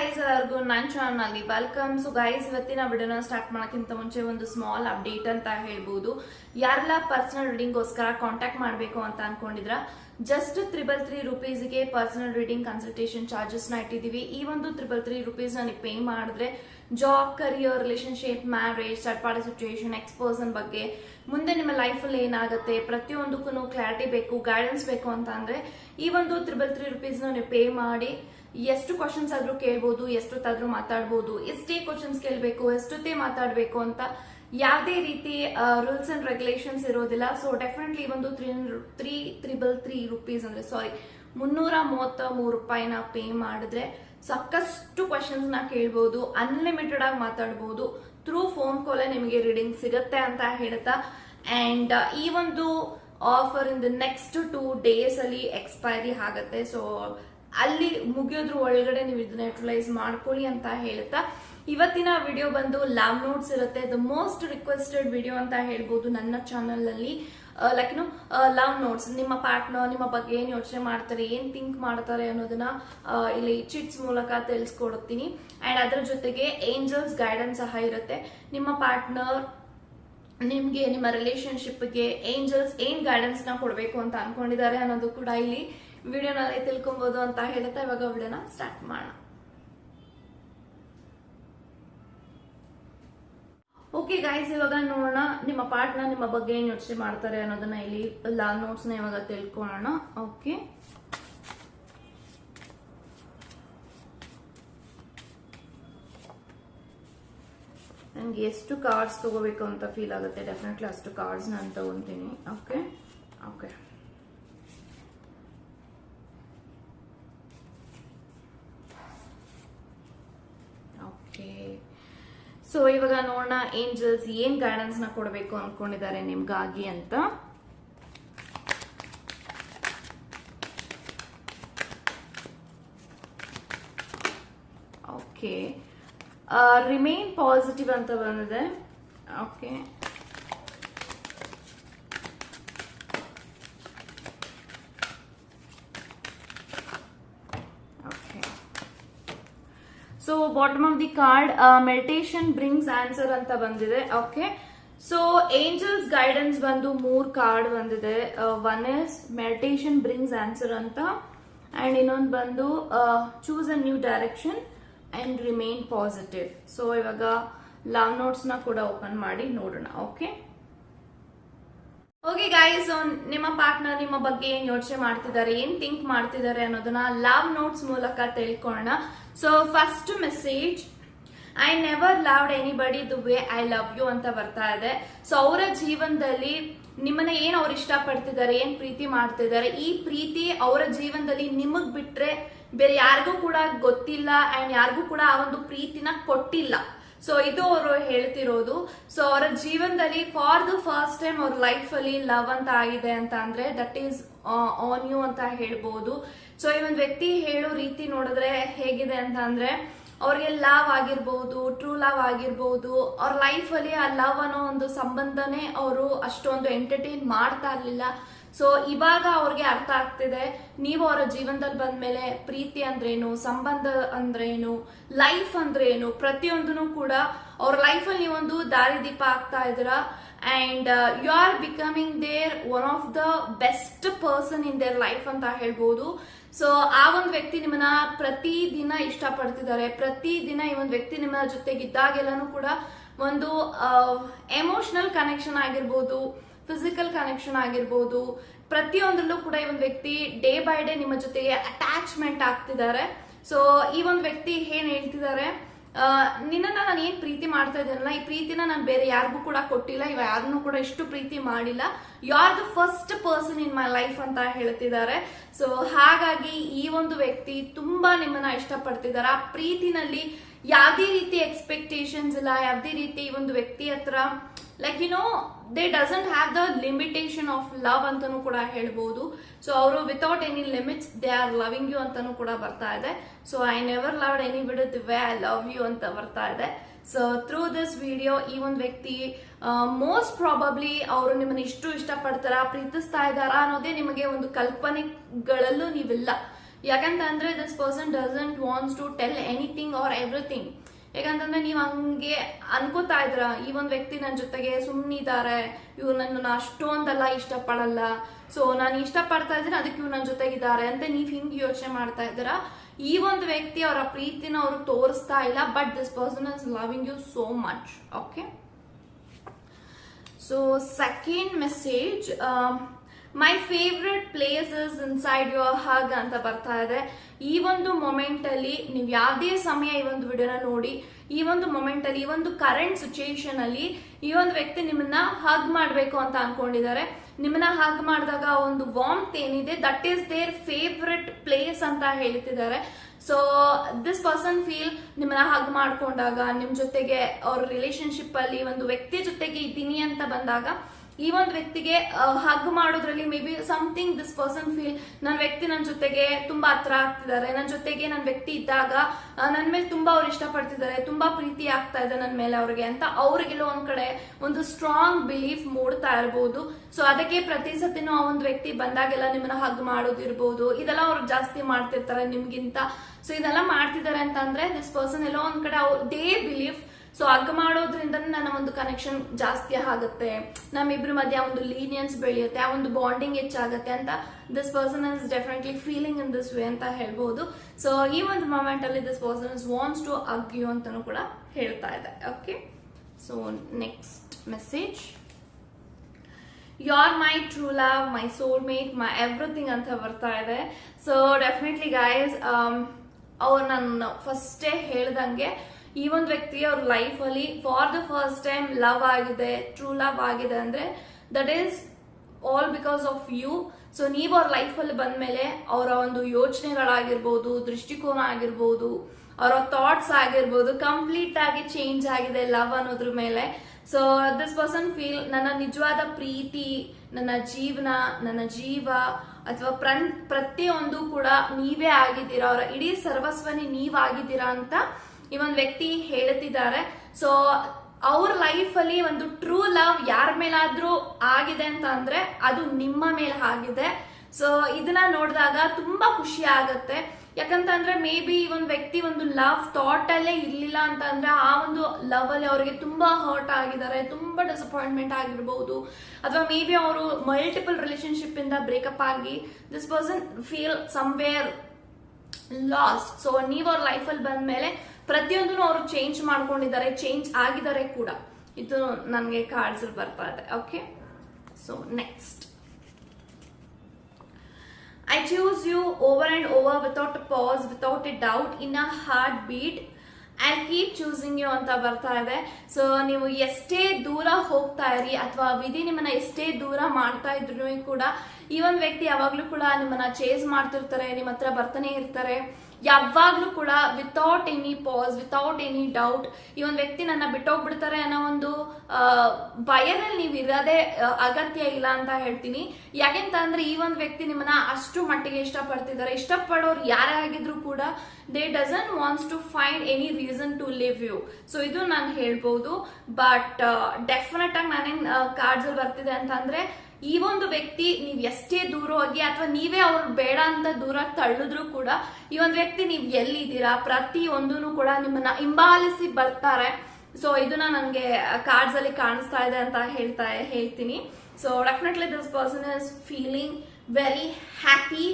Guys ಎಲ್ಲರಿಗೂ ನನ್ನ ಚಾನಲ್ನಲ್ಲಿ ವೆಲ್ಕಮ್ ಸೊ ಗೈಸ್ ಇವತ್ತಿನ ವಿಡಿಯೋನ ಸ್ಟಾರ್ಟ್ ಮಾಡೋಕ್ಕಿಂತ ಮುಂಚೆ ಒಂದು ಸ್ಮಾಲ್ ಅಪ್ಡೇಟ್ ಅಂತ ಹೇಳ್ಬೋದು. ಯಾರೆಲ್ಲ ಪರ್ಸನಲ್ ರೀಡಿಂಗ್ಗೋಸ್ಕರ ಕಾಂಟ್ಯಾಕ್ಟ್ ಮಾಡಬೇಕು ಅಂತ ಅನ್ಕೊಂಡಿದ್ರ? ಜಸ್ಟ್ ತ್ರಿಬಲ್ ತ್ರೀ ರುಪೀಸ್ಗೆ ಪರ್ಸನಲ್ ರೀಡಿಂಗ್ ಕನ್ಸಲ್ಟೇಷನ್ ಚಾರ್ಜಸ್ನ ಇಟ್ಟಿದ್ದೀವಿ. ಈ ಒಂದು ತ್ರಿಬಲ್ ತ್ರೀ ರುಪೀಸ್ ನನಗೆ ಪೇ ಮಾಡಿದ್ರೆ job career relationship marriage third party situation ex person ಬಗ್ಗೆ. ಮುಂದೆ ನಿಮ್ಮ ಲೈಫಲ್ಲಿ ಏನಾಗುತ್ತೆ? ಪ್ರತಿಯೊಂದಕ್ಕೂ ಕ್ಲಾರಿಟಿ ಬೇಕು ಗೈಡೆನ್ಸ್ ಬೇಕು ಅಂತ ಅಂದರೆ ಈ ಒಂದು ತ್ರಿಬಲ್ ತ್ರೀ ರುಪೀಸ್ನ ನೀವು ಪೇ ಮಾಡಿ, ಎಷ್ಟು ಕ್ವಶನ್ಸ್ ಆದ್ರೂ ಕೇಳ್ಬೋದು, ಎಷ್ಟೊತ್ತಾದರೂ ಮಾತಾಡ್ಬೋದು, ಎಷ್ಟೇ ಕ್ವಶನ್ಸ್ ಕೇಳಬೇಕು, ಎಷ್ಟೊತ್ತೇ ಮಾತಾಡಬೇಕು ಅಂತ ಯಾವುದೇ ರೀತಿ ರೂಲ್ಸ್ ಅಂಡ್ ರೆಗ್ಯುಲೇಷನ್ಸ್ ಇರೋದಿಲ್ಲ. ಸೊ ಡೆಫಿನೆಟ್ಲಿ ಒಂದು three three triple three rupees ಅಂದ್ರೆ ಸಾರಿ ಮುನ್ನೂರ ಮೂವತ್ತ ಮೂರು ರೂಪಾಯಿನ ಪೇ ಮಾಡಿದ್ರೆ ಸಾಕಷ್ಟು ಕ್ವಶನ್ಸ್ನ ಕೇಳ್ಬೋದು ಅನ್ಲಿಮಿಟೆಡ್ ಆಗಿ ಮಾತಾಡ್ಬೋದು ಥ್ರೂ ಫೋನ್ ಕಾಲೇ ನಿಮಗೆ ರೀಡಿಂಗ್ ಸಿಗುತ್ತೆ ಅಂತ ಹೇಳ್ತಾ ಅಂಡ್ ಈ ಒಂದು offer in the next two days ಅಲ್ಲಿ ಎಕ್ಸ್ಪೈರಿ ಆಗತ್ತೆ. ಸೊ ಅಲ್ಲಿ ಮುಗಿಯೋದ್ರ ಒಳಗಡೆ ನೀವು ಇದನ್ನ ಯುಟಿಲೈಸ್ ಮಾಡ್ಕೊಳ್ಳಿ ಅಂತ ಹೇಳ್ತಾ, ಇವತ್ತಿನ ವಿಡಿಯೋ ಬಂದು ಲ್ಯಾಬ್ ನೋಟ್ಸ್ ಇರುತ್ತೆ. ದ ಮೋಸ್ಟ್ ರಿಕ್ವೆಸ್ಟೆಡ್ ವಿಡಿಯೋ ಅಂತ ಹೇಳ್ಬೋದು ನನ್ನ ಚಾನಲ್ ಅಲ್ಲಿ. ಲೈಕ್ ನೋ ಲವ್ ನೋಟ್ಸ್ ನಿಮ್ಮ ಪಾರ್ಟ್ನರ್ ನಿಮ್ಮ ಬಗ್ಗೆ ಏನು ಯೋಚನೆ ಮಾಡ್ತಾರೆ, ಏನು ಥಿಂಕ್ ಮಾಡ್ತಾರೆ ಅನ್ನೋದನ್ನ ಇಲ್ಲಿ ಚಿಟ್ಸ್ ಮೂಲಕ ತಿಳಿಸ್ಕೊಡ್ತೀನಿ. ಅಂಡ್ ಅದ್ರ ಜೊತೆಗೆ ಏಂಜಲ್ಸ್ ಗೈಡೆನ್ಸ್ ಸಹ ಇರುತ್ತೆ. ನಿಮ್ಮ ಪಾರ್ಟ್ನರ್ ನಿಮಗೆ, ನಿಮ್ಮ ರಿಲೇಶನ್ಶಿಪ್ಗೆ ಏಂಜಲ್ಸ್ ಏನು ಗೈಡೆನ್ಸ್ನ ಕೊಡಬೇಕು ಅಂತ ಅನ್ಕೊಂಡಿದ್ದಾರೆ ಅನ್ನೋದು ಕೂಡ ಇಲ್ಲಿ ವಿಡಿಯೋನಲ್ಲಿ ತಿಳ್ಕೊಬಹುದು ಅಂತ ಹೇಳ್ತಾ ಇವಾಗ ವಿಡಿಯೋನ ಸ್ಟಾರ್ಟ್ ಮಾಡೋಣ. ಓಕೆ ಗೈಸ್ ಇವಾಗ ನೋಡೋಣ ನಿಮ್ಮ ಪಾರ್ಟ್ನರ್ ನಿಮ್ಮ ಬಗ್ಗೆ ಏನು ಯೋಚನೆ ಮಾಡ್ತಾರೆ ಅನ್ನೋದನ್ನ ಇಲ್ಲಿ ನೋಟ್ಸ್ನ ಇವಾಗ ತಿಳ್ಕೊಳ್ಳೋಣ. ಓಕೆ ನನಗೆ ಎಷ್ಟು ಕಾರ್ಡ್ಸ್ ತಗೋಬೇಕು ಅಂತ ಫೀಲ್ ಆಗುತ್ತೆ. ಡೆಫಿನೆಟ್ಲಿ ಅಷ್ಟು ಕಾರ್ಡ್ಸ್ ನಾನು ತಗೊಂತೀನಿ ಓಕೆ ಓಕೆ ಸೊ ಇವಾಗ ನೋಡೋಣ ಏಂಜಲ್ಸ್ ಏನ್ ಗೈಡೆನ್ಸ್ನ ಕೊಡಬೇಕು ಅನ್ಕೊಂಡಿದ್ದಾರೆ ನಿಮ್ಗಾಗಿ ಅಂತ. ಓಕೆ ರಿಮೈನ್ ಪಾಸಿಟಿವ್ ಅಂತ ಬಂದಿದೆ. Okay okay so bottom of the card meditation brings answer ಅಂತ ಬಂದಿದೆ. ಓಕೆ ಸೊ ಏಂಜಲ್ಸ್ ಗೈಡೆನ್ಸ್ ಬಂದು ಮೂರ್ ಕಾರ್ಡ್ ಬಂದಿದೆ. One is meditation brings answer ಅಂತ. ಅಂಡ್ ಇನ್ನೊಂದು ಬಂದು choose a new direction and remain positive so ಇವಾಗ ಲವ್ ನೋಟ್ಸ್ನ ಕೂಡ ಓಪನ್ ಮಾಡಿ ನೋಡೋಣ. ಓಕೆ ಓಕೆ ಗಾಯಸ್ ನಿಮ್ಮ ಪಾರ್ಟ್ನರ್ ನಿಮ್ಮ ಬಗ್ಗೆ ಏನ್ ಯೋಚನೆ ಮಾಡ್ತಿದ್ದಾರೆ, ಏನ್ ಥಿಂಕ್ ಮಾಡ್ತಿದ್ದಾರೆ ಅನ್ನೋದನ್ನ ಲವ್ ನೋಟ್ಸ್ ಮೂಲಕ ತಿಳ್ಕೊಳ್ಳೋಣ. So first message I never loved anybody the way I love you ಅಂತ ಬರ್ತಾ ಇದೆ. ಸೊ ಅವರ ಜೀವನದಲ್ಲಿ ನಿಮ್ಮನ್ನ ಏನ್ ಅವ್ರು ಇಷ್ಟಪಡ್ತಿದ್ದಾರೆ, ಏನ್ ಪ್ರೀತಿ ಮಾಡ್ತಿದ್ದಾರೆ, ಈ ಪ್ರೀತಿ ಅವರ ಜೀವನದಲ್ಲಿ ನಿಮಗ್ ಬಿಟ್ರೆ ಬೇರೆ ಯಾರಿಗೂ ಕೂಡ ಗೊತ್ತಿಲ್ಲ ಅಂಡ್ ಯಾರಿಗೂ ಕೂಡ ಆ ಒಂದು ಪ್ರೀತಿನ ಕೊಟ್ಟಿಲ್ಲ. ಸೊ ಇದು ಅವರು ಹೇಳ್ತಿರೋದು. ಸೊ ಅವರ ಜೀವನದಲ್ಲಿ ಫಾರ್ ದ ಫಸ್ಟ್ ಟೈಮ್ ಅವ್ರ ಲೈಫ್ ಅಲ್ಲಿ ಲವ್ ಅಂತ ಆಗಿದೆ ಅಂತ ಅಂದ್ರೆ ದಟ್ ಈಸ್ ಆನ್ ಯು ಅಂತ ಹೇಳ್ಬೋದು. ಸೊ ಈ ಒಂದು ವ್ಯಕ್ತಿ ಹೇಳೋ ರೀತಿ ನೋಡಿದ್ರೆ ಹೇಗಿದೆ ಅಂತ ಅಂದ್ರೆ, ಅವ್ರಿಗೆ ಲವ್ ಆಗಿರ್ಬಹುದು ಟ್ರೂ ಲವ್ ಆಗಿರ್ಬಹುದು ಅವ್ರ ಲೈಫ್ ಅಲ್ಲಿ ಆ ಲವ್ ಅನ್ನೋ ಒಂದು ಸಂಬಂಧನೇ ಅವರು ಅಷ್ಟೊಂದು ಎಂಟರ್ಟೈನ್ ಮಾಡ್ತಾ ಇರ್ಲಿಲ್ಲ. ಸೊ ಇವಾಗ ಅವ್ರಿಗೆ ಅರ್ಥ ಆಗ್ತಿದೆ, ನೀವು ಅವರ ಜೀವನದಲ್ಲಿ ಬಂದ್ಮೇಲೆ ಪ್ರೀತಿ ಅಂದ್ರೇನು, ಸಂಬಂಧ ಅಂದ್ರೇನು ಲೈಫ್ ಅಂದ್ರೇನು, ಪ್ರತಿಯೊಂದನ್ನು ಕೂಡ ಅವ್ರ ಲೈಫಲ್ಲಿ ಒಂದು ದಾರಿದೀಪ ಆಗ್ತಾ ಇದ್ದೀರಾ? And you are becoming their one of the best person in their life ಅಂತ ಹೇಳ್ಬೋದು. ಸೊ ಆ ಒಂದು ವ್ಯಕ್ತಿ ನಿಮ್ಮನ್ನ ಪ್ರತಿ ದಿನ ಇಷ್ಟಪಡ್ತಿದ್ದಾರೆ. ಪ್ರತಿ ದಿನ ಈ ಒಂದು ವ್ಯಕ್ತಿ ನಿಮ್ಮ ಜೊತೆಗಿದ್ದಾಗೆಲ್ಲನೂ ಕೂಡ ಒಂದು ಎಮೋಷನಲ್ ಕನೆಕ್ಷನ್ ಆಗಿರ್ಬೋದು ಫಿಸಿಕಲ್ ಕನೆಕ್ಷನ್ ಆಗಿರ್ಬೋದು. ಪ್ರತಿಯೊಂದರಲ್ಲೂ ಕೂಡ ಈ ಒಂದು ವ್ಯಕ್ತಿ ಡೇ ಬೈ ಡೇ ನಿಮ್ಮ ಜೊತೆಗೆ ಅಟ್ಯಾಚ್ಮೆಂಟ್ ಆಗ್ತಿದ್ದಾರೆ. ಸೊ ಈ ಒಂದು ವ್ಯಕ್ತಿ ಏನ್ ಹೇಳ್ತಿದ್ದಾರೆ? ನಿನ್ನನ್ನ ನಾನು ಏನ್ ಪ್ರೀತಿ ಮಾಡ್ತಾ ಇದ್ದೀನಲ್ಲ, ಈ ಪ್ರೀತಿನ ನಾನು ಬೇರೆ ಯಾರಿಗೂ ಕೂಡ ಕೊಟ್ಟಿಲ್ಲ, ಇವ ಯಾರನ್ನೂ ಕೂಡ ಇಷ್ಟು ಪ್ರೀತಿ ಮಾಡಿಲ್ಲ. You are the first person in my life ಅಂತ ಹೇಳ್ತಿದ್ದಾರೆ. ಸೊ ಹಾಗಾಗಿ ಈ ಒಂದು ವ್ಯಕ್ತಿ ತುಂಬಾ ನಿಮ್ಮನ್ನ ಇಷ್ಟಪಡ್ತಿದ್ದಾರೆ. ಆ ಪ್ರೀತಿನಲ್ಲಿ ಯಾವುದೇ ರೀತಿ ಎಕ್ಸ್ಪೆಕ್ಟೇಷನ್ಸ್ ಇಲ್ಲ, ಯಾವುದೇ ರೀತಿ ಈ ಒಂದು ವ್ಯಕ್ತಿ ಹತ್ರ like you know they doesn't have the limitation of love ಅಂತಾನು ಕೂಡ ಹೇಳ್ಬೋದು. ಸೊ ಅವರು without any limits they are loving you ಅಂತಾನು ಕೂಡ ಬರ್ತಾ ಇದೆ. So I never loved anybody way I love you ಅಂತ ಬರ್ತಾ ಇದೆ. ಸೊ ಥ್ರೂ ದಿಸ್ ವಿಡಿಯೋ ಈ ಒಂದು ವ್ಯಕ್ತಿ ಮೋಸ್ಟ್ ಪ್ರಾಬಬ್ಲಿ ಅವರು ನಿಮ್ಮನ್ನ ಇಷ್ಟು ಇಷ್ಟಪಡ್ತಾರ, ಪ್ರೀತಿಸ್ತಾ ಇದ್ದಾರಾ ಅನ್ನೋದೇ ನಿಮಗೆ ಒಂದು ಕಲ್ಪನೆಗಳಲ್ಲೂ ನೀವಿಲ್ಲ. ಯಾಕಂತಂದ್ರೆ this person doesn't wants to tell anything or everything ಯಾಕಂತಂದ್ರೆ ನೀವು ಹಂಗೆ ಅನ್ಕೋತಾ ಇದ್ರ ಈ ಒಂದು ವ್ಯಕ್ತಿ ನನ್ನ ಜೊತೆಗೆ ಸುಮ್ಮನಿದ್ದಾರೆ ಇವ್ರು ನನ್ನ ಅಷ್ಟೊಂದೆಲ್ಲ ಇಷ್ಟಪಡಲ್ಲ. ಸೊ ನಾನು ಇಷ್ಟಪಡ್ತಾ ಇದ್ರೆ ಅದಕ್ಕೆ ಇವ್ರು ನನ್ನ ಜೊತೆಗಿದ್ದಾರೆ ಅಂತ ನೀವು ಹಿಂಗೆ ಯೋಚನೆ ಮಾಡ್ತಾ ಇದ್ದೀರಾ? ಈ ಒಂದು ವ್ಯಕ್ತಿ ಅವರ ಪ್ರೀತಿನ ಅವರು ತೋರಿಸ್ತಾ ಇಲ್ಲ but this person is loving you so much okay so second message my favourite place is inside your hug ಅಂತ ಬರ್ತಾ ಇದೆ. ಈ ಒಂದು ಮೊಮೆಂಟ್ ಅಲ್ಲಿ ನೀವು ಯಾವುದೇ ಸಮಯ ಈ ಒಂದು ವಿಡಿಯೋನ ನೋಡಿ, ಈ ಒಂದು ಮೊಮೆಂಟ್ ಅಲ್ಲಿ, ಈ ಒಂದು ಕರೆಂಟ್ ಸಿಚುಯೇಷನ್ ಅಲ್ಲಿ ಈ ಒಂದು ವ್ಯಕ್ತಿ ನಿಮ್ಮನ್ನ ಹಗ್ ಮಾಡಬೇಕು ಅಂತ ಅನ್ಕೊಂಡಿದ್ದಾರೆ. ನಿಮ್ಮನ್ನ ಹಗ್ ಮಾಡಿದಾಗ ಒಂದು ವಾಮ್ತ್ ಏನಿದೆ that is their favourite place ಅಂತ ಹೇಳ್ತಿದ್ದಾರೆ. ಸೊ ದಿಸ್ ಪರ್ಸನ್ ಫೀಲ್ ನಿಮ್ಮನ್ನ ಹಗ್ ಮಾಡ್ಕೊಂಡಾಗ, ನಿಮ್ ಜೊತೆಗೆ ಅವ್ರ ರಿಲೇಶನ್ಶಿಪ್ ಅಲ್ಲಿ ಒಂದು ವ್ಯಕ್ತಿ ಜೊತೆಗೆ ಇದ್ದೀನಿ ಅಂತ ಬಂದಾಗ ಈ ಒಂದು ವ್ಯಕ್ತಿಗೆ ಹಗ್ ಮಾಡೋದ್ರಲ್ಲಿ maybe something this person feel ನನ್ನ ವ್ಯಕ್ತಿ ನನ್ನ ಜೊತೆಗೆ ತುಂಬಾ ಹತ್ರ ಆಗ್ತಿದ್ದಾರೆ ನನ್ನ ಜೊತೆಗೆ ನನ್ನ ವ್ಯಕ್ತಿ ಇದ್ದಾಗ ನನ್ನ ಮೇಲೆ ತುಂಬಾ ಅವ್ರು ಇಷ್ಟಪಡ್ತಿದ್ದಾರೆ, ತುಂಬಾ ಪ್ರೀತಿ ಆಗ್ತಾ ಇದೆ ನನ್ನ ಮೇಲೆ ಅವ್ರಿಗೆ ಅಂತ ಅವ್ರಿಗೆಲ್ಲ ಒಂದ್ ಕಡೆ ಒಂದು ಸ್ಟ್ರಾಂಗ್ ಬಿಲೀಫ್ ಮೂಡ್ತಾ ಇರಬಹುದು ಸೊ ಅದಕ್ಕೆ ಪ್ರತಿ ಸತಿನೂ ಆ ಒಂದು ವ್ಯಕ್ತಿ ಬಂದಾಗೆಲ್ಲ ನಿಮ್ಮನ್ನ ಹಗ್ ಮಾಡೋದಿರ್ಬೋದು ಇದೆಲ್ಲ ಅವ್ರು ಜಾಸ್ತಿ ಮಾಡ್ತಿರ್ತಾರೆ ನಿಮ್ಗಿಂತ. ಸೊ ಇದೆಲ್ಲ ಮಾಡ್ತಿದ್ದಾರೆ ಅಂತ ಅಂದ್ರೆ ದಿಸ್ ಪರ್ಸನ್ ಎಲ್ಲೋ ಒಂದ್ ಕಡೆ ಅವ್ರು ದೇ ಬಿಲೀಫ್ ಸೊ ಹಗ್ ಮಾಡೋದ್ರಿಂದ ನನ್ನ ಒಂದು ಕನೆಕ್ಷನ್ ಜಾಸ್ತಿ ಆಗುತ್ತೆ. ನಮ್ಮಿಬ್ರ ಮಧ್ಯೆ ಆ ಒಂದು ಲೀನಿಯನ್ಸ್ ಬೆಳೆಯುತ್ತೆ, ಆ ಒಂದು ಬಾಂಡಿಂಗ್ ಹೆಚ್ಚಾಗುತ್ತೆ ಅಂತ this person is definitely feeling in this way ಅಂತ ಹೇಳ್ಬೋದು. ಸೊ ಈ ಒಂದು ಮೊಮೆಂಟ್ ಅಲ್ಲಿ this person is wants to hug you ಅಂತಾನು ಕೂಡ ಹೇಳ್ತಾ ಇದೆ okay so next message you are my true love my soul mate my everything ಅಂತ ಬರ್ತಾ ಇದೆ. ಸೊ ಡೆಫಿನೆಟ್ಲಿ ಗಾಯಸ್ ಅವ್ರು ನಾನು ಫಸ್ಟೇ ಹೇಳ್ದಂಗೆ ಈ ಒಂದು ವ್ಯಕ್ತಿ ಅವ್ರ ಲೈಫಲ್ಲಿ for the first time love ಆಗಿದೆ ಟ್ರೂ ಲವ್ ಆಗಿದೆ ಅಂದ್ರೆ that is all because of you so ನೀವು ಅವ್ರ ಲೈಫಲ್ಲಿ ಬಂದ್ಮೇಲೆ ಅವರ ಒಂದು ಯೋಚನೆಗಳಾಗಿರ್ಬೋದು, ದೃಷ್ಟಿಕೋನ ಆಗಿರ್ಬೋದು, ಅವರ ಥಾಟ್ಸ್ ಆಗಿರ್ಬೋದು ಕಂಪ್ಲೀಟ್ ಆಗಿ ಚೇಂಜ್ ಆಗಿದೆ ಲವ್ ಅನ್ನೋದ್ರ ಮೇಲೆ. ಸೊ ದಿಸ್ ಪರ್ಸನ್ ಫೀಲ್ ನನ್ನ ನಿಜವಾದ ಪ್ರೀತಿ, ನನ್ನ ಜೀವನ, ನನ್ನ ಜೀವ ಅಥವಾ ಪ್ರತಿಯೊಂದು ಕೂಡ ನೀವೇ ಆಗಿದ್ದೀರಾ, ಅವರ ಇಡೀ ಸರ್ವಸ್ವನೇ ನೀವಾಗಿದ್ದೀರಾ ಅಂತ ಈ ಒಂದು ವ್ಯಕ್ತಿ ಹೇಳುತ್ತಿದ್ದಾರೆ. ಸೊ ಅವ್ರ ಲೈಫ್ ಅಲ್ಲಿ ಒಂದು ಟ್ರೂ ಲವ್ ಯಾರ ಮೇಲಾದ್ರೂ ಆಗಿದೆ ಅಂತ ಅಂದ್ರೆ ಅದು ನಿಮ್ಮ ಮೇಲೆ ಆಗಿದೆ. ಸೊ ಇದನ್ನ ನೋಡಿದಾಗ ತುಂಬಾ ಖುಷಿ ಆಗತ್ತೆ. ಯಾಕಂತಂದ್ರೆ ಮೇ ಬಿ ಒಂದು ವ್ಯಕ್ತಿ ಒಂದು ಲವ್ ಥಾಟ್ ಅಲ್ಲೇ ಇರ್ಲಿಲ್ಲ ಅಂತ ಅಂದ್ರೆ ಆ ಒಂದು ಲವ್ ಅಲ್ಲಿ ಅವರಿಗೆ ತುಂಬಾ ಹರ್ಟ್ ಆಗಿದ್ದಾರೆ, ತುಂಬಾ ಡಿಸಪಾಯಿಂಟ್ಮೆಂಟ್ ಆಗಿರ್ಬಹುದು ಅಥವಾ ಮೇ ಬಿ ಅವರು ಮಲ್ಟಿಪಲ್ ರಿಲೇಶನ್ಶಿಪ್ ಇಂದ ಬ್ರೇಕಪ್ ಆಗಿ this person feel somewhere lost so ನೀವು ಅವ್ರ ಲೈಫಲ್ಲಿ ಬಂದ್ಮೇಲೆ ಪ್ರತಿಯೊಂದನ್ನು ಅವರು ಚೇಂಜ್ ಮಾಡ್ಕೊಂಡಿದ್ದಾರೆ ಚೇಂಜ್ ಆಗಿದ್ದಾರೆ ಕೂಡ. ಇದು ನನಗೆ ಕಾರ್ಡ್ಸ್ ಬರ್ತಾ ಇದೆ. Okay so next I choose you over and over without pause without a doubt in a heartbeat I keep choosing you ಅಂತ ಬರ್ತಾ ಇದೆ. ಸೊ ನೀವು ಎಷ್ಟೇ ದೂರ ಹೋಗ್ತಾ ಇರಿ ಅಥವಾ ವಿಧಿ ನಿಮ್ಮನ್ನ ಎಷ್ಟೇ ದೂರ ಮಾಡ್ತಾ ಇದ್ರು ಕೂಡ ಈ ಒಂದು ವ್ಯಕ್ತಿ ಯಾವಾಗ್ಲೂ ಕೂಡ ನಿಮ್ಮನ್ನ ಚೇಸ್ ಮಾಡ್ತಿರ್ತಾರೆ, ನಿಮ್ಮ ಹತ್ರ ಬರ್ತಾನೆ ಇರ್ತಾರೆ. ಯಾವಾಗ್ಲೂ ಕೂಡ without any pause without any doubt ಈ ಒಂದು ವ್ಯಕ್ತಿ ನನ್ನ ಬಿಟ್ಟೋಗ್ಬಿಡ್ತಾರೆ ಅನ್ನೋ ಒಂದು ಭಯದಲ್ಲಿ ನೀವು ಇರೋದೇ ಅಗತ್ಯ ಇಲ್ಲ ಅಂತ ಹೇಳ್ತೀನಿ. ಯಾಕೆಂತ ಅಂದ್ರೆ ಈ ಒಂದು ವ್ಯಕ್ತಿ ನಿಮ್ಮನ್ನ ಅಷ್ಟು ಮಟ್ಟಿಗೆ ಇಷ್ಟಪಡ್ತಿದ್ದಾರೆ. ಇಷ್ಟಪಡೋರು ಯಾರೇ ಆಗಿದ್ರು ಕೂಡ they doesn't wants to find any reason to leave you so ಇದು ನಾನು ಹೇಳ್ಬೋದು. ಬಟ್ ಡೆಫಿನೆಟ್ ಆಗಿ ನಾನೇನ್ ಕಾರ್ಡ್ಸ್ ಬರ್ತಿದೆ ಅಂತ ಅಂದ್ರೆ ಈ ಒಂದು ವ್ಯಕ್ತಿ ನೀವ್ ಎಷ್ಟೇ ದೂರ ಹೋಗಿ ಅಥವಾ ನೀವೇ ಅವ್ರು ಬೇಡ ಅಂತ ದೂರ ತಳ್ಳಿದ್ರು ಕೂಡ ಈ ಒಂದು ವ್ಯಕ್ತಿ ನೀವ್ ಎಲ್ಲಿದ್ದೀರಾ? ಪ್ರತಿ ಒಂದೂ ಕೂಡ ನಿಮ್ಮನ್ನ ಹಿಂಬಾಲಿಸಿ ಬರ್ತಾರೆ. ಸೊ ಇದನ್ನ ನನಗೆ ಕಾರ್ಡ್ಸ್ ಅಲ್ಲಿ ಕಾಣಿಸ್ತಾ ಇದೆ ಅಂತ ಹೇಳ್ತಾ, ಹೇಳ್ತೀನಿ. So definitely this person is feeling very happy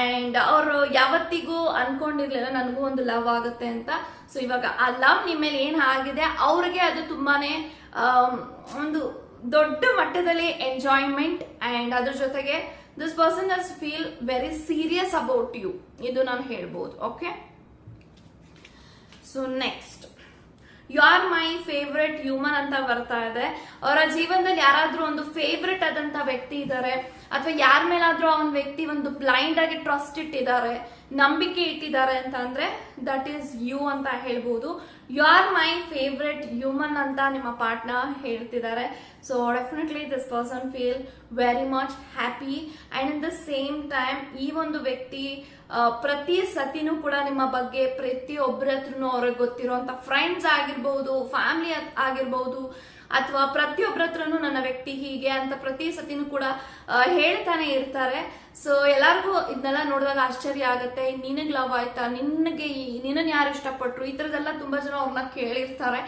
and ಅವರು ಯಾವತ್ತಿಗೂ ಅನ್ಕೊಂಡಿರ್ಲಿಲ್ಲ ನನಗೂ ಒಂದು ಲವ್ ಆಗುತ್ತೆ ಅಂತ. ಸೊ ಇವಾಗ ಆ ಲವ್ ನಿಮ್ಮ ಮೇಲೆ ಏನ್ ಆಗಿದೆ? ಅವ್ರಿಗೆ ಅದು ತುಂಬಾನೇ ಒಂದು ದೊಡ್ಡ ಮಟ್ಟದಲ್ಲಿ ಎಂಜಾಯ್ಮೆಂಟ್ ಅಂಡ್ ಅದ್ರ ಜೊತೆಗೆ this person is feel very serious about you ಇದು ನಾನು ಹೇಳ್ಬೋದು okay so next you are my favourite human ಅಂತ ಬರ್ತಾ ಇದೆ. ಅವರ ಜೀವನದಲ್ಲಿ ಯಾರಾದ್ರೂ ಒಂದು ಫೇವ್ರೆಟ್ ಆದಂತ ವ್ಯಕ್ತಿ ಇದ್ದಾರೆ ಅಥವಾ ಯಾರ ಮೇಲಾದ್ರೂ ಆ ಒಂದು ವ್ಯಕ್ತಿ ಒಂದು ಬ್ಲೈಂಡ್ ಆಗಿ ಟ್ರಸ್ಟ್ ಇಟ್ಟಿದ್ದಾರೆ ನಂಬಿಕೆ ಇಟ್ಟಿದ್ದಾರೆ ಅಂತ ಅಂದ್ರೆ ದಟ್ ಈಸ್ ಯು ಅಂತ ಹೇಳ್ಬೋದು. You are my favourite human ಅಂತ ನಿಮ್ಮ ಪಾರ್ಟ್ನರ್ ಹೇಳ್ತಿದ್ದಾರೆ. So definitely this person feel very much happy and in the same time ಈ ಒಂದು ವ್ಯಕ್ತಿ ಪ್ರತಿ ಸತಿನೂ ಕೂಡ ನಿಮ್ಮ ಬಗ್ಗೆ ಪ್ರತಿಯೊಬ್ಬರ ಹತ್ರನೂ ಅವ್ರಿಗೆ ಗೊತ್ತಿರುವಂತ ಫ್ರೆಂಡ್ಸ್ ಆಗಿರ್ಬಹುದು ಫ್ಯಾಮಿಲಿ ಆಗಿರ್ಬಹುದು ಅಥವಾ ಪ್ರತಿಯೊಬ್ಬರ ಹತ್ರನೂ ನನ್ನ ವ್ಯಕ್ತಿ ಹೀಗೆ ಅಂತ ಪ್ರತಿ ಸತಿನೂ ಕೂಡ ಹೇಳ್ತಾನೆ ಇರ್ತಾರೆ. ಸೊ ಎಲ್ಲರಿಗೂ ಇದನ್ನೆಲ್ಲ ನೋಡಿದಾಗ ಆಶ್ಚರ್ಯ ಆಗುತ್ತೆ. ನಿನಗೆ ಲವ್ ಆಯ್ತಾ? ನಿನಗೆ ನಿನ್ನನ್ ಯಾರು ಇಷ್ಟಪಟ್ರು? ಈ ಥರದ್ದೆಲ್ಲ ತುಂಬಾ ಜನ ಅವ್ರನ್ನ ಕೇಳಿರ್ತಾರೆ.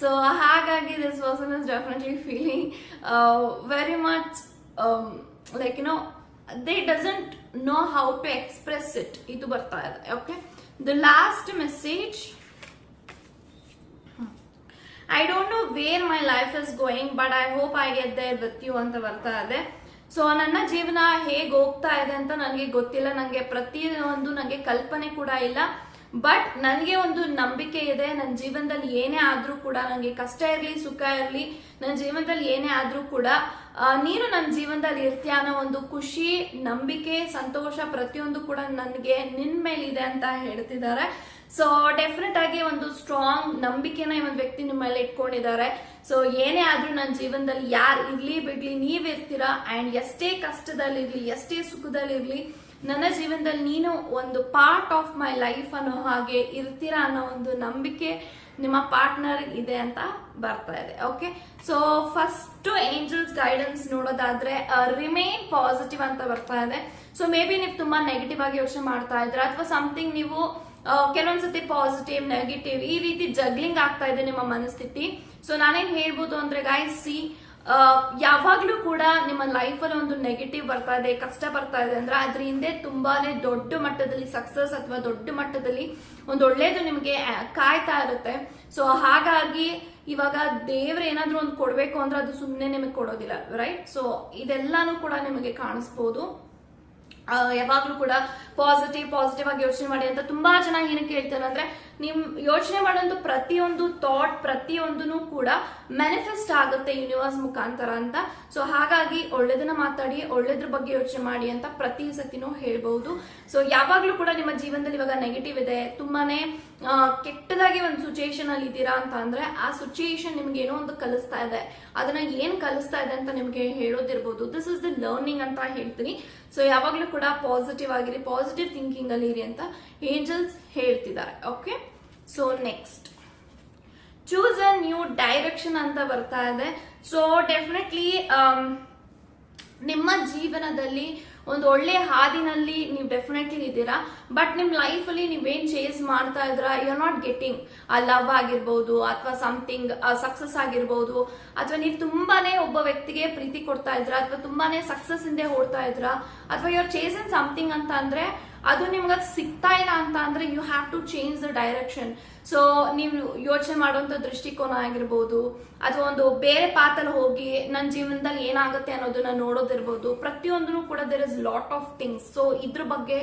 ಸೊ ಹಾಗಾಗಿ this person is definitely feeling very much like you know they doesn't know how to express it ಇದು ಬರ್ತಾ ಇದೆ okay the last message I don't know where my life is going but I hope I get with you ಅಂತ ಬರ್ತಾ ಇದೆ. So ನನ್ನ ಜೀವನ ಹೇಗೆ ಹೋಗ್ತಾ ಇದೆ ಅಂತ ನನಗೆ ಗೊತ್ತಿಲ್ಲ. ನನಗೆ ಪ್ರತಿಯೊಂದು ನನಗೆ ಕಲ್ಪನೆ ಕೂಡ ಇಲ್ಲ. ಬಟ್ ನನಗೆ ಒಂದು ನಂಬಿಕೆ ಇದೆ. ನನ್ನ ಜೀವನದಲ್ಲಿ ಏನೇ ಆದರೂ ಕೂಡ ನನಗೆ ಕಷ್ಟ ಇರಲಿ, ಸುಖ ಇರಲಿ ನನ್ನ ಜೀವನದಲ್ಲಿ ಏನೇ ಆದರೂ ಕೂಡ ನೀನು ನನ್ನ ಜೀವನದಲ್ಲಿ ಇರ್ತೀಯ ಅನ್ನೋ ಒಂದು ಖುಷಿ, ನಂಬಿಕೆ, ಸಂತೋಷ ಪ್ರತಿಯೊಂದು ಕೂಡ ನನಗೆ ನಿನ್ನ ಮೇಲಿದೆ ಅಂತ ಹೇಳ್ತಿದ್ದಾರೆ. ಸೊ ಡೆಫಿನೆಟ್ ಆಗಿ ಒಂದು ಸ್ಟ್ರಾಂಗ್ ನಂಬಿಕೆನ ಈ ಒಂದು ವ್ಯಕ್ತಿ ನಿಮ್ಮ ಮೇಲೆ ಇಟ್ಕೊಂಡಿದ್ದಾರೆ. ಸೊ ಏನೇ ಆದ್ರೂ ನನ್ನ ಜೀವನದಲ್ಲಿ ಯಾರು ಇರ್ಲಿ ಬಿಡ್ಲಿ, ನೀವ್ ಇರ್ತೀರಾ ಅಂಡ್ ಎಷ್ಟೇ ಕಷ್ಟದಲ್ಲಿರ್ಲಿ ಎಷ್ಟೇ ಸುಖದಲ್ಲಿರ್ಲಿ ನನ್ನ ಜೀವನದಲ್ಲಿ ನೀನು ಒಂದು ಪಾರ್ಟ್ ಆಫ್ ಮೈ ಲೈಫ್ ಅನ್ನೋ ಹಾಗೆ ಇರ್ತೀರಾ ಅನ್ನೋ ಒಂದು ನಂಬಿಕೆ ನಿಮ್ಮ ಪಾರ್ಟ್ನರ್ ಇದೆ ಅಂತ ಬರ್ತಾ ಇದೆ okay so first angels guidance ನೋಡೋದಾದ್ರೆ ರಿಮೈನ್ ಪಾಸಿಟಿವ್ ಅಂತ ಬರ್ತಾ ಇದೆ. ಸೊ ಮೇ ಬಿ ನೀವು ತುಂಬಾ ನೆಗೆಟಿವ್ ಆಗಿ ಯೋಚನೆ ಮಾಡ್ತಾ ಇದ್ರ ಅಥವಾ ಸಮಥಿಂಗ್ ನೀವು ಕೆಲವೊಂದ್ಸತಿ ಪಾಸಿಟಿವ್ ನೆಗೆಟಿವ್ ಈ ರೀತಿ ಜಗ್ಲಿಂಗ್ ಆಗ್ತಾ ಇದೆ ನಿಮ್ಮ ಮನಸ್ಥಿತಿ. ಸೊ ನಾನೇನ್ ಹೇಳ್ಬೋದು ಅಂದ್ರೆ ಗಾಯ್ಸ್ ಸಿ ಯಾವಾಗ್ಲೂ ಕೂಡ ನಿಮ್ಮ ಲೈಫ್ ಅಲ್ಲಿ ಒಂದು ನೆಗೆಟಿವ್ ಬರ್ತಾ ಇದೆ, ಕಷ್ಟ ಬರ್ತಾ ಇದೆ ಅಂದ್ರೆ ಅದ್ರ ಹಿಂದೆ ತುಂಬಾನೇ ದೊಡ್ಡ ಮಟ್ಟದಲ್ಲಿ ಸಕ್ಸಸ್ ಅಥವಾ ದೊಡ್ಡ ಮಟ್ಟದಲ್ಲಿ ಒಂದು ಒಳ್ಳೇದು ನಿಮಗೆ ಕಾಯ್ತಾ ಇರುತ್ತೆ. ಸೊ ಹಾಗಾಗಿ ಇವಾಗ ದೇವ್ರ ಏನಾದ್ರೂ ಒಂದು ಕೊಡ್ಬೇಕು ಅಂದ್ರೆ ಅದು ಸುಮ್ಮನೆ ನಿಮಗೆ ಕೊಡೋದಿಲ್ಲ ರೈಟ್ ಸೊ ಇದೆಲ್ಲಾನು ಕೂಡ ನಿಮಗೆ ಕಾಣಿಸ್ಬೋದು. ಯಾವಾಗ್ಲೂ ಕೂಡ ಪಾಸಿಟಿವ್ ಪಾಸಿಟಿವ್ ಆಗಿ ಯೋಚನೆ ಮಾಡಿ ಅಂತ ತುಂಬಾ ಜನ ಏನಕ್ಕೆ ಹೇಳ್ತಾರೆ ಅಂದ್ರೆ ನಿಮ್ ಯೋಚನೆ ಮಾಡೋಂಥ ಪ್ರತಿಯೊಂದು ಥಾಟ್ ಪ್ರತಿಯೊಂದೂ ಕೂಡ ಮ್ಯಾನಿಫೆಸ್ಟ್ ಆಗುತ್ತೆ ಯೂನಿವರ್ಸ್ ಮುಖಾಂತರ ಅಂತ. ಸೊ ಹಾಗಾಗಿ ಒಳ್ಳೇದನ್ನ ಮಾತಾಡಿ, ಒಳ್ಳೇದ್ರ ಬಗ್ಗೆ ಯೋಚನೆ ಮಾಡಿ ಅಂತ ಪ್ರತಿ ಸತಿನೂ ಹೇಳ್ಬಹುದು. ಸೊ ಯಾವಾಗ್ಲೂ ಕೂಡ ನಿಮ್ಮ ಜೀವನದಲ್ಲಿ ಇವಾಗ ನೆಗೆಟಿವ್ ಇದೆ. ತುಂಬಾನೇ ಕೆಟ್ಟದಾಗಿ ಒಂದು ಸಿಚುಯೇಷನ್ ಅಲ್ಲಿ ಇದ್ದೀರಾ ಅಂತ ಅಂದ್ರೆ ಆ ಸಿಚುಯೇಷನ್ ನಿಮ್ಗೆ ಏನೋ ಒಂದು ಕಲಿಸ್ತಾ ಇದೆ. ಅದನ್ನ ಏನ್ ಕಲಿಸ್ತಾ ಇದೆ ಅಂತ ನಿಮ್ಗೆ ಹೇಳೋದಿರ್ಬೋದು. ದಿಸ್ ಇಸ್ ದ ಲರ್ನಿಂಗ್ ಅಂತ ಹೇಳ್ತೀನಿ. ಸೊ ಯಾವಾಗ್ಲೂ ಕೂಡ ಪಾಸಿಟಿವ್ ಆಗಿರಿ ಪಾಸಿಟಿವ್ ಥಿಂಕಿಂಗ್ ಅಲ್ಲಿ ಇರಿ ಅಂತ ಏಂಜಲ್ಸ್ ಹೇಳ್ತಿದ್ದಾರೆ. Okay so next choose a new direction ಅಂತ ಬರ್ತಾ ಇದೆ. ಸೊ ಡೆಫಿನೆಟ್ಲಿ ನಿಮ್ಮ ಜೀವನದಲ್ಲಿ ಒಂದು ಒಳ್ಳೆ ಹಾದಿನಲ್ಲಿ ನೀವು ಡೆಫಿನೆಟ್ಲಿ ಇದ್ದೀರಾ. ಬಟ್ ನಿಮ್ ಲೈಫ್ ಅಲ್ಲಿ ನೀವೇನ್ ಚೇಸ್ ಮಾಡ್ತಾ ಇದ್ರ ಯು ಆರ್ ನಾಟ್ ಗೆಟಿಂಗ್ ಆ ಲವ್ ಆಗಿರ್ಬೋದು, ಅಥವಾ ಸಮಥಿಂಗ್ ಸಕ್ಸಸ್ ಆಗಿರ್ಬೋದು. ಅಥವಾ ನೀವು ತುಂಬಾನೇ ಒಬ್ಬ ವ್ಯಕ್ತಿಗೆ ಪ್ರೀತಿ ಕೊಡ್ತಾ ಇದ್ರ ಅಥವಾ ತುಂಬಾನೇ ಸಕ್ಸಸ್ ಹಿಂದೆ ಓಡ್ತಾ ಇದ್ರ ಅಥವಾ ಯು ಆರ್ ಚೇಸನ್ ಸಮಥಿಂಗ್ ಅಂತ ಅಂದ್ರೆ ಅದು ನಿಮ್ಗೆ ಅದು ಸಿಗ್ತಾ ಇಲ್ಲ ಅಂತ ಅಂದ್ರೆ you have to change the direction so ನೀವು ಯೋಚನೆ ಮಾಡುವಂತ ದೃಷ್ಟಿಕೋನ ಆಗಿರ್ಬೋದು, ಅಥವಾ ಒಂದು ಬೇರೆ ಪಾತಲ್ಲಿ ಹೋಗಿ ನನ್ನ ಜೀವನದಲ್ಲಿ ಏನಾಗುತ್ತೆ ಅನ್ನೋದನ್ನ ನೋಡೋದಿರ್ಬೋದು ಪ್ರತಿಯೊಂದೂ ಕೂಡ there is lot of things so ಇದ್ರ ಬಗ್ಗೆ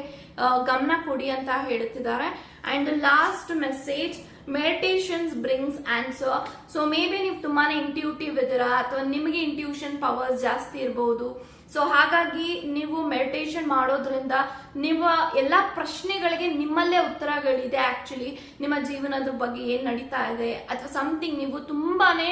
ಗಮನ ಕೊಡಿ ಅಂತ ಹೇಳ್ತಿದ್ದಾರೆ. And last message meditations brings answer so maybe ನೀವು ತುಂಬಾನೇ ಇಂಟ್ಯೂಟಿವ್ ಇದ್ದೀರಾ? ಅಥವಾ ನಿಮಗೆ ಇಂಟ್ಯೂಷನ್ ಪವರ್ಸ್ ಜಾಸ್ತಿ ಇರಬಹುದು ಸೊ ಹಾಗಾಗಿ ನೀವು ಮೆಡಿಟೇಷನ್ ಮಾಡೋದ್ರಿಂದ ನಿಮ್ಮ ಎಲ್ಲಾ ಪ್ರಶ್ನೆಗಳಿಗೆ ನಿಮ್ಮಲ್ಲೇ ಉತ್ತರಗಳಿದೆ ಆಕ್ಚುಲಿ ನಿಮ್ಮ ಜೀವನದ ಬಗ್ಗೆ ಏನ್ ನಡೀತಾ ಇದೆ? ಅಥವಾ ಸಮಥಿಂಗ್ ನೀವು ತುಂಬಾನೇ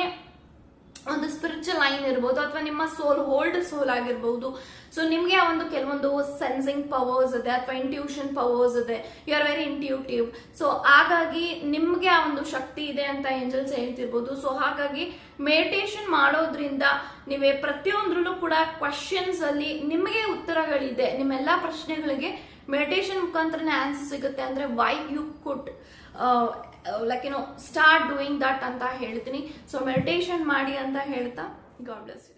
ಒಂದು ಸ್ಪಿರಿಚುವಲ್ ಲೈನ್ ಇರ್ಬೋದು ಅಥವಾ ನಿಮ್ಮ ಸೋಲ್ ಹೋಲ್ಡ್ ಸೋಲ್ ಆಗಿರ್ಬೋದು. ಸೊ ನಿಮ್ಗೆ ಆ ಒಂದು ಕೆಲವೊಂದು ಸೆನ್ಸಿಂಗ್ ಪವರ್ಸ್ ಇದೆ ಅಥವಾ ಇಂಟ್ಯೂಷನ್ ಪವರ್ಸ್ ಇದೆ. You are very intuitive so ಹಾಗಾಗಿ ನಿಮ್ಗೆ ಆ ಒಂದು ಶಕ್ತಿ ಇದೆ ಅಂತ ಏಂಜಲ್ಸ್ ಹೇಳ್ತಿರ್ಬೋದು. ಸೊ ಹಾಗಾಗಿ ಮೆಡಿಟೇಷನ್ ಮಾಡೋದ್ರಿಂದ ನೀವೇ ಪ್ರತಿಯೊಂದ್ರಲ್ಲೂ ಕೂಡ ಕ್ವಶನ್ಸ್ ಅಲ್ಲಿ ನಿಮಗೆ ಉತ್ತರಗಳಿದೆ. ನಿಮ್ಮೆಲ್ಲಾ ಪ್ರಶ್ನೆಗಳಿಗೆ ಮೆಡಿಟೇಷನ್ ಮುಖಾಂತರನೇ ಆನ್ಸರ್ ಸಿಗುತ್ತೆ. ಅಂದ್ರೆ ವೈ ಯು ಕುಡ್ ಲೈಕ್ ಏನೋ ಸ್ಟಾರ್ಟ್ ಡೂಯಿಂಗ್ ದಟ್ ಅಂತ ಹೇಳ್ತೀನಿ. ಸೊ ಮೆಡಿಟೇಷನ್ ಮಾಡಿ ಅಂತ ಹೇಳ್ತಾ ಗಾಡ್ ಬ್ಲೆಸ್ ಯು